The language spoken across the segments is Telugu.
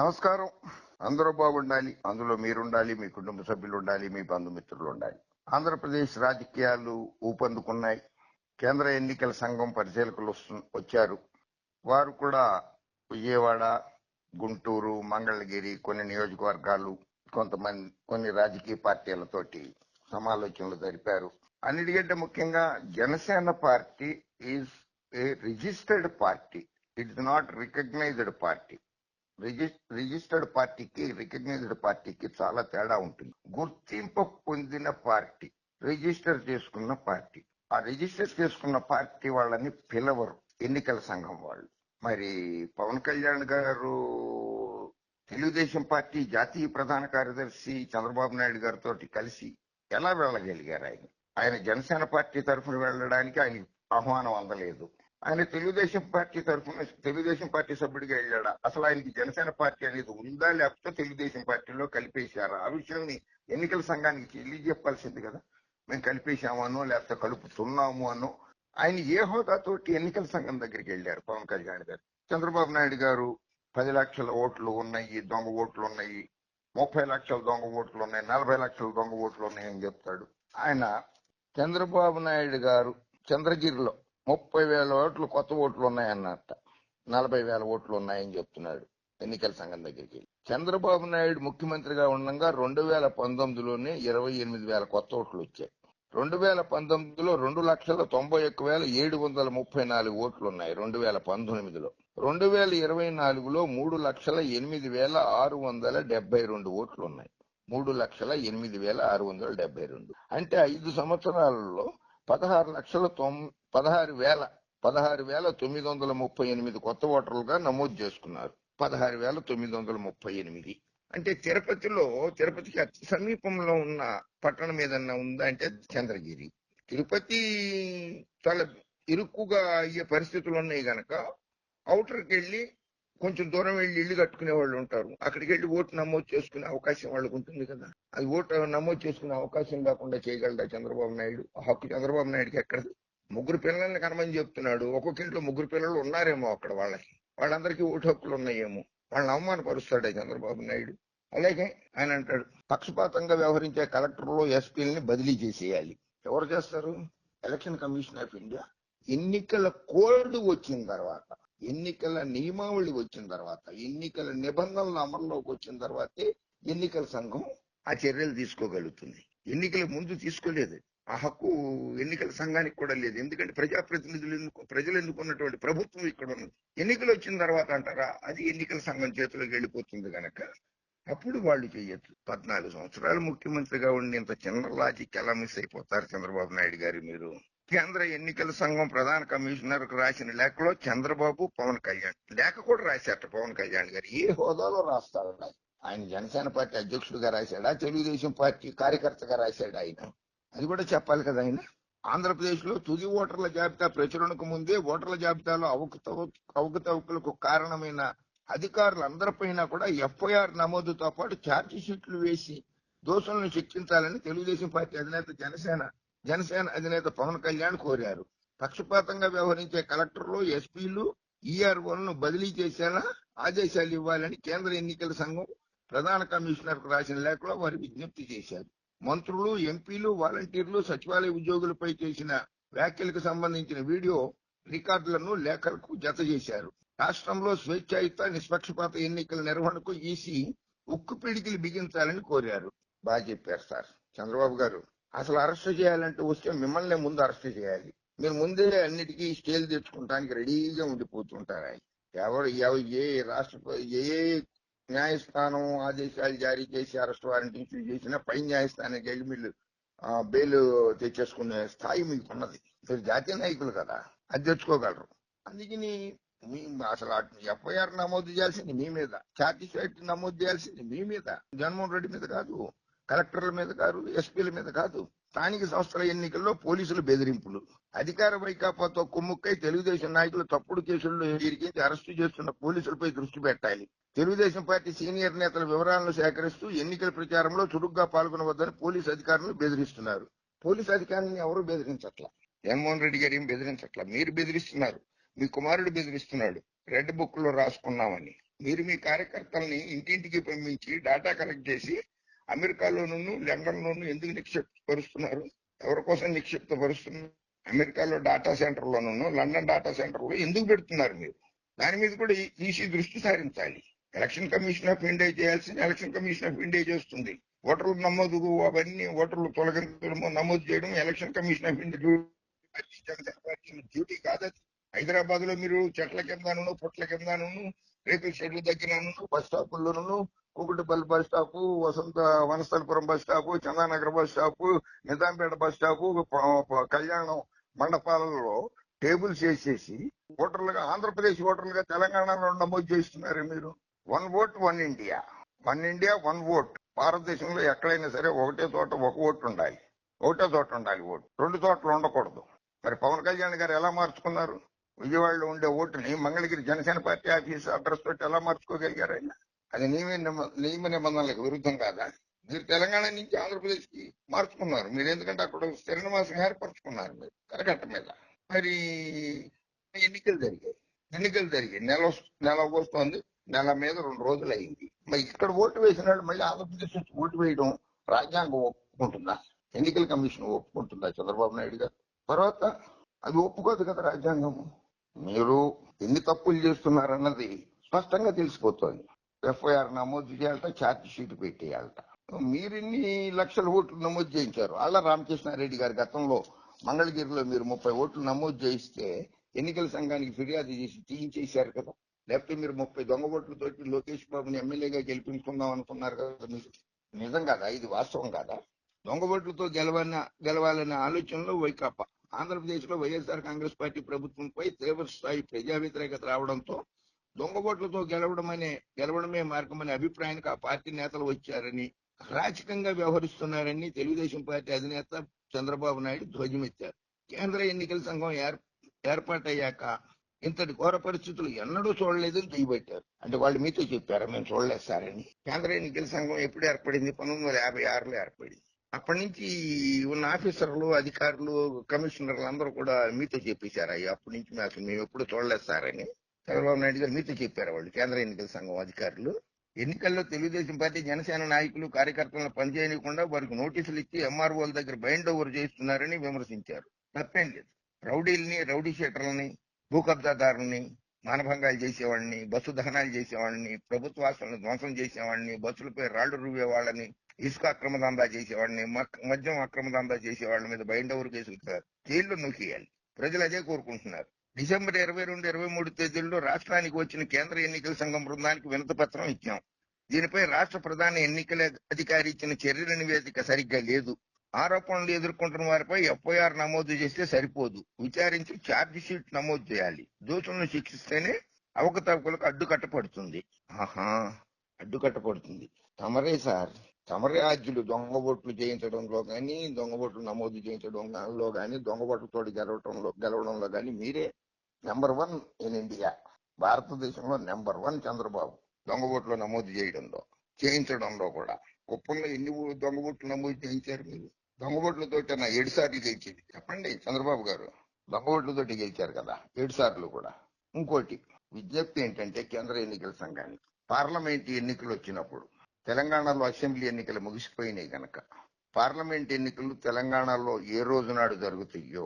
నమస్కారం. అందరూ బాగుండాలి అందులో మీరుండాలి మీ కుటుంబ సభ్యులు ఉండాలి మీ బంధుమిత్రులు ఉండాలి ఆంధ్రప్రదేశ్ రాజకీయాలు ఊపందుకున్నాయి. కేంద్ర ఎన్నికల సంఘం పరిశీలకులు వస్తు- వచ్చారు. వారు కూడా విజయవాడ గుంటూరు మంగళగిరి కొన్ని నియోజకవర్గాలు కొంతమంది కొన్ని రాజకీయ పార్టీలతోటి సమాలోచనలు జరిపారు. అన్నిటికంటే ముఖ్యంగా Janasena party is a registered party. It is not recognised party. Registered పార్టీకి రికగ్నైజ్డ్ పార్టీకి చాలా తేడా ఉంటుంది. గుర్తింపు పొందిన పార్టీ రిజిస్టర్ చేసుకున్న పార్టీ. ఆ రిజిస్టర్ చేసుకున్న పార్టీ వాళ్ళని పిలవరు ఎన్నికల సంఘం వాళ్ళు. మరి పవన్ కళ్యాణ్ గారు తెలుగుదేశం పార్టీ జాతీయ ప్రధాన కార్యదర్శి చంద్రబాబు నాయుడు గారితో కలిసి ఎలా వెళ్ళగలిగారు ఆయన? ఆయన జనసేన పార్టీ తరఫున వెళ్ళడానికి ఆయన ఆహ్వానం అందలేదు. ఆయన తెలుగుదేశం పార్టీ తరఫున తెలుగుదేశం పార్టీ సభ్యుడిగా వెళ్ళాడా? అసలు ఆయనకి జనసేన పార్టీ అనేది ఉందా లేకపోతే తెలుగుదేశం పార్టీలో కలిపేశారా? ఆ విషయాన్ని ఎన్నికల సంఘానికి తెలియజెప్పాల్సింది కదా. మేము కలిపేశామనో లేకపోతే కలుపుతున్నాము అనో. ఆయన ఏ హోదాతోటి ఎన్నికల సంఘం దగ్గరికి వెళ్ళారు? పవన్ కళ్యాణ్ గారు. చంద్రబాబు నాయుడు గారు పది లక్షల ఓట్లు ఉన్నాయి దొంగ ఓట్లు ఉన్నాయి. ముప్పై లక్షల దొంగ ఓట్లు ఉన్నాయి నలభై లక్షల దొంగ ఓట్లు ఉన్నాయని చెప్తాడు. ఆయన చంద్రబాబు నాయుడు గారు చంద్రగిరిలో ముప్పై వేల ఓట్లు కొత్త ఓట్లు ఉన్నాయన్నట్ట నలభై వేల ఓట్లు ఉన్నాయని చెప్తున్నాడు ఎన్నికల సంఘం దగ్గరికి వెళ్ళి. చంద్రబాబు నాయుడు ముఖ్యమంత్రిగా ఉండగా రెండు వేల పంతొమ్మిదిలోనే ఇరవై ఎనిమిది వేల కొత్త ఓట్లు వచ్చాయి. రెండు వేల పంతొమ్మిదిలో రెండు లక్షల తొంభై ఒక్క వేల ఏడు వందల ముప్పై నాలుగు ఓట్లు ఉన్నాయి రెండు వేల పంతొమ్మిదిలో. రెండు వేల ఇరవై నాలుగులో మూడు లక్షల ఎనిమిది వేల ఆరు వందల డెబ్బై రెండు ఓట్లు ఉన్నాయి మూడు లక్షల ఎనిమిది వేల ఆరు వందల డెబ్బై రెండు. అంటే ఐదు సంవత్సరాలలో పదహారు లక్షల పదహారు వేల పదహారు వేల తొమ్మిది వందల ముప్పై ఎనిమిది కొత్త ఓటర్లుగా నమోదు చేసుకున్నారు. పదహారు వేల తొమ్మిది వందల ముప్పై ఎనిమిది అంటే తిరుపతిలో తిరుపతికి అతి సమీపంలో ఉన్న పట్టణం ఏదన్నా ఉందా అంటే చంద్రగిరి. తిరుపతి చాలా ఇరుక్కుగా అయ్యే పరిస్థితులు ఉన్నాయి గనక అవుటర్కి వెళ్ళి కొంచెం దూరం వెళ్ళి ఇల్లు కట్టుకునే వాళ్ళు ఉంటారు. అక్కడికి వెళ్ళి ఓటు నమోదు చేసుకునే అవకాశం వాళ్ళకు ఉంటుంది కదా. అది ఓటు నమోదు చేసుకునే అవకాశం లేకుండా చేయగలడా చంద్రబాబు నాయుడు? హక్కు చంద్రబాబు నాయుడుకి ఎక్కడ ముగ్గురు పిల్లల్ని కనమని చెప్తున్నాడు. ఒక్కొక్క ఇంట్లో ముగ్గురు పిల్లలు ఉన్నారేమో అక్కడ వాళ్ళకి. వాళ్ళందరికీ ఓటు హక్కులు ఉన్నాయేమో. వాళ్ళని అవమానపరుస్తాడే చంద్రబాబు నాయుడు. అలాగే ఆయన అంటాడు పక్షపాతంగా వ్యవహరించే కలెక్టర్లు ఎస్పీలని బదిలీ చేసేయాలి. ఎవరు చేస్తారు? Election commission of India. ఎన్నికల కోడ్ వచ్చిన తర్వాత ఎన్నికల నియమావళి వచ్చిన తర్వాత ఎన్నికల నిబంధనలు అమల్లోకి వచ్చిన తర్వాతే ఎన్నికల సంఘం ఆ చర్యలు తీసుకోగలుగుతుంది. ఎన్నికల ముందు తీసుకోలేదు. ఆ హక్కు ఎన్నికల సంఘానికి కూడా లేదు. ఎందుకంటే ప్రజాప్రతినిధులు ఎందుకు ప్రజలు ఎన్నుకున్నటువంటి ప్రభుత్వం ఇక్కడ ఉన్నది. ఎన్నికలు వచ్చిన తర్వాత అంటారా అది ఎన్నికల సంఘం చేతిలోకి వెళ్ళిపోతుంది గనక అప్పుడు వాళ్ళు చేయొచ్చు. పద్నాలుగు సంవత్సరాలు ముఖ్యమంత్రిగా ఉండి ఇంత చిన్న లాజిక్ ఎలా మిస్ అయిపోతారు చంద్రబాబు నాయుడు గారు మీరు? కేంద్ర ఎన్నికల సంఘం ప్రధాన కమిషనర్కు రాసిన లేఖలో చంద్రబాబు పవన్ కళ్యాణ్ లేఖ కూడా రాశారట పవన్ కళ్యాణ్ గారు. ఏ హోదాలో రాస్తాడు? ఆయన? జనసేన పార్టీ అధ్యక్షుడిగా రాశాడా? తెలుగుదేశం పార్టీ కార్యకర్తగా రాశాడు ఆయన? అది కూడా చెప్పాలి కదా ఆయన. ఆంధ్రప్రదేశ్లో తుది ఓటర్ల జాబితా ప్రచురణకు ముందే ఓటర్ల జాబితాలో అవకతవ అవకతవకలకు కారణమైన అధికారులందరిపైన కూడా ఎఫ్ఐఆర్ నమోదుతో పాటు ఛార్జ్ షీట్లు వేసి దోషులను శిక్షించాలని తెలుగుదేశం పార్టీ అధినేత జనసేన జనసేన అధినేత పవన్ కళ్యాణ్ కోరారు. పక్షపాతంగా వ్యవహరించే కలెక్టర్లు ఎస్పీలు ఈఆర్ఓలను బదిలీ చేసేలా ఆదేశాలు ఇవ్వాలని కేంద్ర ఎన్నికల సంఘం ప్రధాన కమిషనర్కు రాసిన లేఖలో వారు విజ్ఞప్తి చేశారు. మంత్రులు ఎంపీలు వాలంటీర్లు సచివాలయ ఉద్యోగులపై చేసిన వ్యాఖ్యలకు సంబంధించిన వీడియో రికార్డులను లేఖలకు జత చేశారు. రాష్ట్రంలో స్వేచ్ఛాయుత నిష్పక్షపాత ఎన్నికల నిర్వహణకు ఈసీ ఉక్కు పిడికిలు బిగించాలని కోరారు. బాగా చెప్పారు సార్ చంద్రబాబు గారు అసలు అరెస్ట్ చేయాలంటే వస్తే మిమ్మల్ని ముందు అరెస్ట్ చేయాలి. మీరు ముందే అన్నిటికీ స్టేజ్ తెచ్చుకుంటానికి రెడీగా ఉండిపోతుంటారు ఎవరు ఏ రాష్ట్ర ఏ న్యాయస్థానం ఆదేశాలు జారీ చేసి అరెస్ట్ వారెంట్ ఇష్యూ చేసిన పై న్యాయస్థానానికి వెళ్ళి మీరు ఆ, బెయిల్ తెచ్చేసుకునే స్థాయి మీకు ఉన్నది మీరు జాతీయ నాయకులు కదా అది తెచ్చుకోగలరు. అందుకని మీ అసలు ఎఫ్ఐఆర్ నమోదు చేయాల్సింది మీ మీద. ఛార్జ్ షీట్ నమోదు చేయాల్సింది మీ మీద. జగన్మోహన్ రెడ్డి మీద కాదు కలెక్టర్ల మీద కాదు ఎస్పీల మీద కాదు. స్థానిక సంస్థల ఎన్నికల్లో పోలీసులు బెదిరింపులు. అధికార వైకాపాతో కుమ్ముక్కై తెలుగుదేశం నాయకులు తప్పుడు కేసుల్లో ఇరికించి అరెస్టు చేస్తున్న పోలీసులపై దృష్టి పెట్టాలి. తెలుగుదేశం పార్టీ సీనియర్ నేతల వివరాలను సేకరిస్తూ ఎన్నికల ప్రచారంలో చురుగ్గా పాల్గొనవద్దని పోలీసు అధికారులు బెదిరిస్తున్నారు. పోలీసు అధికారులను ఎవరు బెదిరించట్లా? జగన్మోహన్ రెడ్డి గారు ఏం బెదిరించట్లా? మీరు బెదిరిస్తున్నారు. మీ కుమారుడు బెదిరిస్తున్నాడు. రెడ్ బుక్లో రాసుకున్నామని. మీరు మీ కార్యకర్తల్ని ఇంటింటికి పంపించి డేటా కలెక్ట్ చేసి అమెరికాలోను లండన్ లోను ఎందుకు నిక్షిప్తపరుస్తున్నారు? ఎవరి కోసం నిక్షిప్తపరుస్తున్నారు? అమెరికాలో డేటా సెంటర్లోనూ లండన్ డేటా సెంటర్లో ఎందుకు పెడుతున్నారు మీరు? దాని మీద కూడా ఈసీ దృష్టి సారించాలి. ఎలక్షన్ కమిషన్ ఆఫ్ ఇండియా చేయాల్సిన ఎలక్షన్ కమిషన్ ఆఫ్ ఇండియా చేస్తుంది. ఓటర్లు నమోదు అవన్నీ ఓటర్లు తొలగించడము నమోదు చేయడం election commission of India duty party Janasena party duty హైదరాబాద్లో మీరు చెట్ల కిందను పొట్ల కిందను రేకుల షెడ్ల దగ్గరను bus స్టాపుల్లోనూ Kukatpally bus stop Vasantha Vanasthalipuram bus stop Chandanagar bus stop Nizampet bus stop కళ్యాణం మండపాలలో టేబుల్స్ వేసేసి ఓటర్లుగా ఆంధ్రప్రదేశ్ ఓటర్లుగా తెలంగాణలో నమోదు చేస్తున్నారు మీరు. One vote one India. One India one vote. భారతదేశంలో ఎక్కడైనా సరే ఒకటే చోట ఒక ఓటు ఉండాలి. ఒకటే చోట ఉండాలి ఓటు. రెండు చోట్ల ఉండకూడదు. మరి పవన్ కళ్యాణ్ గారు ఎలా మార్చుకున్నారు? విజయవాడలో ఉండే ఓటుని Mangalagiri Janasena party office address తోటి ఎలా మార్చుకోగలిగారు ఆయన? అది నియమ నియమ నిబంధనలకు విరుద్ధం కాదా? మీరు తెలంగాణ నుంచి ఆంధ్రప్రదేశ్కి మార్చుకున్నారు. మీరు ఎందుకంటే అక్కడ శ్రీనివాసం ఏర్పరచుకున్నారు మీరు కరకట్ట మీద. మరి ఎన్నికలు జరిగాయి. ఎన్నికలు జరిగాయి. నెల నెల వస్తుంది. నెల మీద రెండు రోజులు అయింది. మరి ఇక్కడ ఓటు వేసిన వాళ్ళు మళ్ళీ ఆంధ్రప్రదేశ్ నుంచి ఓటు వేయడం రాజ్యాంగం ఒప్పుకుంటుందా? ఎన్నికల కమిషన్ ఒప్పుకుంటుందా చంద్రబాబు నాయుడు గారు? తర్వాత అది ఒప్పుకోదు కదా రాజ్యాంగము మీరు ఎన్ని తప్పులు చేస్తున్నారన్నది స్పష్టంగా తెలిసిపోతుంది. ఎఫ్ఐఆర్ నమోదు చేయాలట ఛార్జ్ షీట్ పెట్టేయాలట. మీరిన్ని లక్షల ఓట్లు నమోదు చేయించారు. అలా రామకృష్ణారెడ్డి గారి గతంలో మంగళగిరిలో మీరు ముప్పై ఓట్లు నమోదు చేయిస్తే ఎన్నికల సంఘానికి ఫిర్యాదు చేసి తీయించేశారు కదా. లేకపోతే మీరు ముప్పై దొంగ ఓట్లతోటి లోకేష్ బాబుని ఎమ్మెల్యేగా గెలిపించుకుందాం అనుకున్నారు కదా మీరు. నిజం కాదా? ఇది వాస్తవం కాదా? దొంగ ఓట్లతో గెలవన గెలవాలనే ఆలోచనలో వైకాపా. ఆంధ్రప్రదేశ్లో వైఎస్ఆర్ కాంగ్రెస్ పార్టీ ప్రభుత్వంపై తీవ్ర స్థాయి ప్రజా వ్యతిరేకత రావడంతో దొంగ ఓట్లతో గెలవడం అనే గెలవడమే మార్గమనే అభిప్రాయానికి ఆ పార్టీ నేతలు వచ్చారని రాచకంగా వ్యవహరిస్తున్నారని తెలుగుదేశం పార్టీ అధినేత చంద్రబాబు నాయుడు ధ్వజమెత్తారు. కేంద్ర ఎన్నికల సంఘం ఏర్పాటయ్యాక ఇంతటి ఘోర పరిస్థితులు ఎన్నడూ చూడలేదని దిగిపెట్టారు అంటే వాళ్ళు మీతో చెప్పారు మేము చూడలేదు సార్ అని కేంద్ర ఎన్నికల సంఘం ఎప్పుడు ఏర్పడింది? పంతొమ్మిది వందల యాభై ఆరులో ఏర్పడింది. అప్పటి నుంచి ఉన్న ఆఫీసర్లు అధికారులు కమిషనర్లు అందరూ కూడా మీతో చెప్పేశారు అయ్యి అప్పటి నుంచి మేము మేము ఎప్పుడు చూడలేదు సార్ అని చంద్రబాబు నాయుడు గారు మీతో చెప్పారు వాళ్ళు కేంద్ర ఎన్నికల సంఘం అధికారులు. ఎన్నికల్లో తెలుగుదేశం పార్టీ జనసేన నాయకులు కార్యకర్తలను పనిచేయకుండా వారికి నోటీసులు ఇచ్చి ఎంఆర్ఓల దగ్గర బైండ్ ఓవర్ చేస్తున్నారని విమర్శించారు. తప్పేం లేదు. రౌడీల్ని రౌడీ షీటర్లని భూ కబ్జాదారుల్ని మానభంగాలు చేసేవాడిని బస్సు దహనాలు చేసేవాడిని ప్రభుత్వ ఆస్తులను ధ్వంసం చేసేవాడిని బస్సులపై రాళ్ళు రువ్వే వాళ్ళని ఇసుక అక్రమ దందా చేసేవాడిని మద్యం అక్రమ దందా చేసేవాళ్ళ మీద బైండ్ ఓవర్ కేసులు జైల్లో నొక్కియాలి. ప్రజలు అదే కోరుకుంటున్నారు. డిసెంబర్ ఇరవై రెండు ఇరవై మూడు తేదీల్లో రాష్ట్రానికి వచ్చిన కేంద్ర ఎన్నికల సంఘం బృందానికి వినతి పత్రం ఇచ్చాం. దీనిపై రాష్ట్ర ప్రధాన ఎన్నికల అధికారి ఇచ్చిన చర్యల నివేదిక సరిగ్గా లేదు. ఆరోపణలు ఎదుర్కొంటున్న వారిపై ఎఫ్ఐఆర్ నమోదు చేస్తే సరిపోదు. విచారించి ఛార్జ్ షీట్ నమోదు చేయాలి. దోషులను శిక్షిస్తేనే అవకతవకలకు అడ్డుకట్టపడుతుంది ఆహా అడ్డుకట్టపడుతుంది తమరే సార్. తమరే ఆద్యులు దొంగ ఓట్లు చేయించడంలో కానీ దొంగ ఓట్లు నమోదు చేయించడంలో గాని దొంగ ఓట్లతో గెలవటంలో గెలవడంలో కానీ మీరే నెంబర్ వన్ ఇన్ ఇండియా భారతదేశంలో నెంబర్ వన్ చంద్రబాబు. దొంగ ఓట్లు నమోదు చేయడంలో చేయించడంలో కూడా. కుప్పంలో ఎన్ని దొంగ ఓట్లు నమోదు చేయించారు మీరు? దొంగ ఓట్లతోటి నా ఏడు సార్లు గెలిచింది. చెప్పండి చంద్రబాబు గారు. దొంగ ఓట్లతోటి గెలిచారు కదా ఏడు సార్లు కూడా. ఇంకోటి విజ్ఞప్తి ఏంటంటే కేంద్ర ఎన్నికల సంఘానికి. పార్లమెంట్ ఎన్నికలు వచ్చినప్పుడు తెలంగాణలో అసెంబ్లీ ఎన్నికలు ముగిసిపోయినాయి గనక పార్లమెంట్ ఎన్నికలు తెలంగాణలో ఏ రోజు నాడు జరుగుతాయో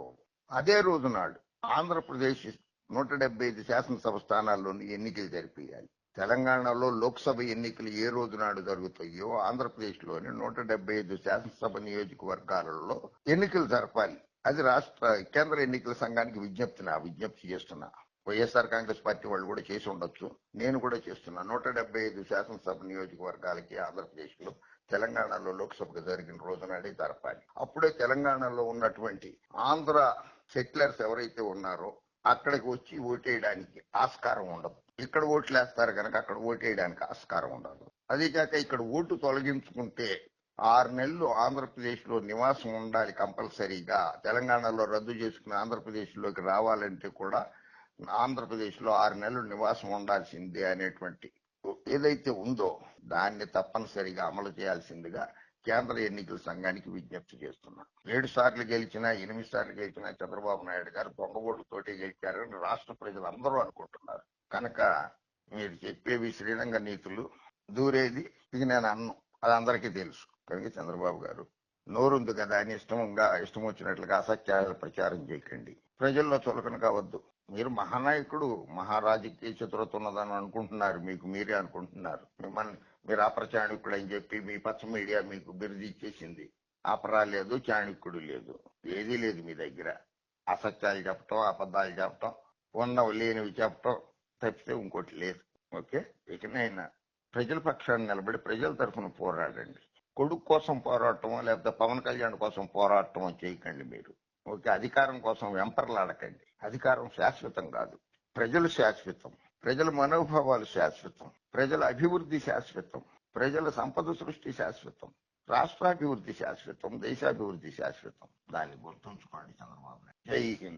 అదే రోజు నాడు ఆంధ్రప్రదేశ్ నూట డెబ్బై ఐదు శాసనసభ స్థానాల్లోని ఎన్నికలు జరిపేయాలి తెలంగాణలో లోక్సభ ఎన్నికలు ఏ రోజు నాడు జరుగుతాయో ఆంధ్రప్రదేశ్లోని నూట డెబ్బై ఐదు శాసనసభ నియోజకవర్గాలలో ఎన్నికలు జరపాలి. అది రాష్ట్ర కేంద్ర ఎన్నికల సంఘానికి విజ్ఞప్తి నా విజ్ఞప్తి చేస్తున్నా. వైఎస్ఆర్ కాంగ్రెస్ పార్టీ వాళ్ళు కూడా చేసి ఉండొచ్చు. నేను కూడా చేస్తున్నా. నూట డెబ్బై ఐదు శాసనసభ నియోజకవర్గాలకి ఆంధ్రప్రదేశ్లో తెలంగాణలో లోక్సభకు జరిగిన రోజు నాడే జరపాలి. అప్పుడే తెలంగాణలో ఉన్నటువంటి ఆంధ్ర సెటిలర్స్ ఎవరైతే ఉన్నారో అక్కడికి వచ్చి ఓటేయడానికి ఆస్కారం ఉండదు. ఇక్కడ ఓట్లు వేస్తారు కనుక అక్కడ ఓటేయడానికి ఆస్కారం ఉండదు. అదే కాక ఇక్కడ ఓటు తొలగించుకుంటే ఆరు నెలలు ఆంధ్రప్రదేశ్లో నివాసం ఉండాలి కంపల్సరీగా. తెలంగాణలో రద్దు చేసుకుని ఆంధ్రప్రదేశ్లోకి రావాలంటే కూడా ఆంధ్రప్రదేశ్లో ఆరు నెలలు నివాసం ఉండాల్సిందే అనేటువంటి ఏదైతే ఉందో దాన్ని తప్పనిసరిగా అమలు చేయాల్సిందిగా కేంద్ర ఎన్నికల సంఘానికి విజ్ఞప్తి చేస్తున్నాను ఏడు సార్లు గెలిచినా ఎనిమిది సార్లు గెలిచినా చంద్రబాబు నాయుడు గారు దొంగ గెలిచారని రాష్ట్ర ప్రజలు అందరూ అనుకుంటున్నారు. కనుక మీరు చెప్పేవి శ్రీరంగ నీతులు. దూరేది ఇది నేను అన్ను. అది అందరికీ తెలుసు. కనుక చంద్రబాబు గారు నోరుంది కదా అని ఇష్టంగా ఇష్టం వచ్చినట్లుగా అసత్యాలు ప్రచారం చేయకండి. ప్రజల్లో చులకన కావద్దు మీరు మహానాయకుడు మహారాజకీయ చతురత ఉన్నదని అనుకుంటున్నారు మీకు మీరే అనుకుంటున్నారు. మిమ్మల్ని మీరు అప్రచాణికుడు అని చెప్పి మీ పచ్చ మీడియా మీకు బిరుది ఇచ్చేసింది. అపరా లేదు చాణక్యుడు లేదు. ఏదీ లేదు మీ దగ్గర. అసత్యాలు చెప్పటం అబద్ధాలు చెప్పటం ఉన్నవి లేనివి చెప్పటం తప్పితే ఇంకోటి లేదు. ఓకే? ఇకనైనా ప్రజల పక్షాన్ని నిలబడి ప్రజల తరఫున పోరాడండి. కొడుకు కోసం పోరాటమో లేకపోతే పవన్ కళ్యాణ్ కోసం పోరాటం చేయకండి మీరు. ఓకే అధికారం కోసం వెంపర్లాడకండి. అధికారం శాశ్వతం కాదు. ప్రజలు శాశ్వతం. ప్రజల మనోభావాలు శాశ్వతం. ప్రజల అభివృద్ధి శాశ్వతం. ప్రజల సంపద సృష్టి శాశ్వతం. రాష్ట్రాభివృద్ధి శాశ్వతం. దేశాభివృద్ధి శాశ్వతం. దాన్ని గుర్తుంచుకోండి చంద్రబాబు నాయుడు. జై హింద్.